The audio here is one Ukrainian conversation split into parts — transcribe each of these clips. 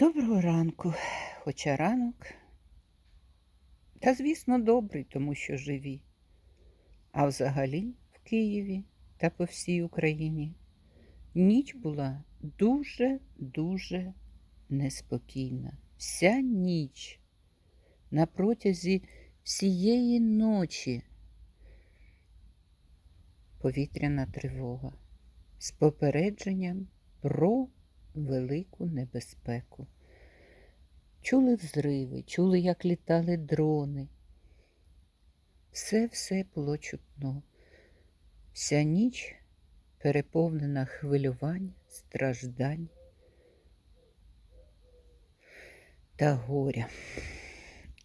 Доброго ранку, хоча ранок, та, звісно, добрий, тому що живі. А взагалі в Києві та по всій Україні ніч була дуже-дуже неспокійна. Вся ніч на протязі всієї ночі повітряна тривога з попередженням про велику небезпеку. Чули взриви, чули, як літали дрони. Все-все було чутно. Вся ніч переповнена хвилювань, страждань та горя.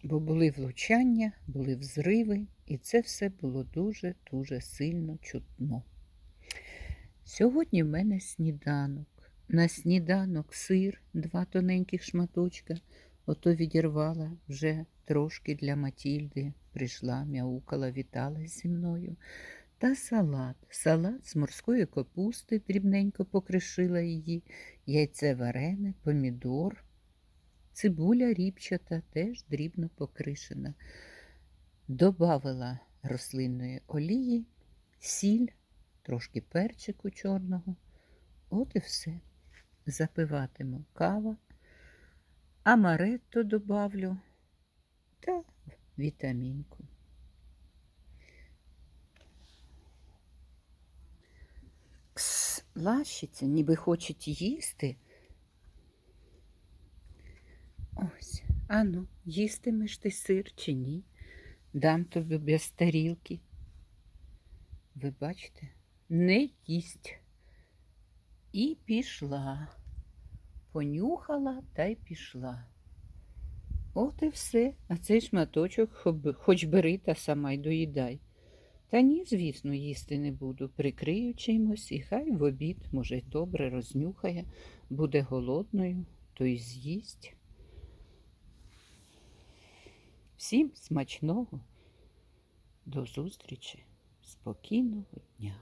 Бо були влучання, були взриви, і це все було дуже-дуже сильно чутно. Сьогодні в мене сніданок. На сніданок сир, два тоненьких шматочка. Ото відірвала вже трошки для Матільди. Прийшла, м'яукала, віталась зі мною. Та салат. Салат з морської капусти, дрібненько покришила її, яйце варене, помідор, цибуля ріпчата, теж дрібно покришена. Добавила рослинної олії, сіль, трошки перчику чорного. От і все. Запиватиму кава, амаретто добавлю та вітамінку. Кс, лащиться, ніби хочуть їсти. Ось, ану, їстимеш ти сир чи ні? Дам тобі без тарілки. Ви бачите, не їсть. І пішла. Понюхала та й пішла. От і все, а цей шматочок хоч бери та сама й доїдай. Та ні, звісно, їсти не буду. Прикрию чимось, і хай в обід, може, й добре рознюхає, буде голодною, то й з'їсть. Всім смачного. До зустрічі, спокійного дня.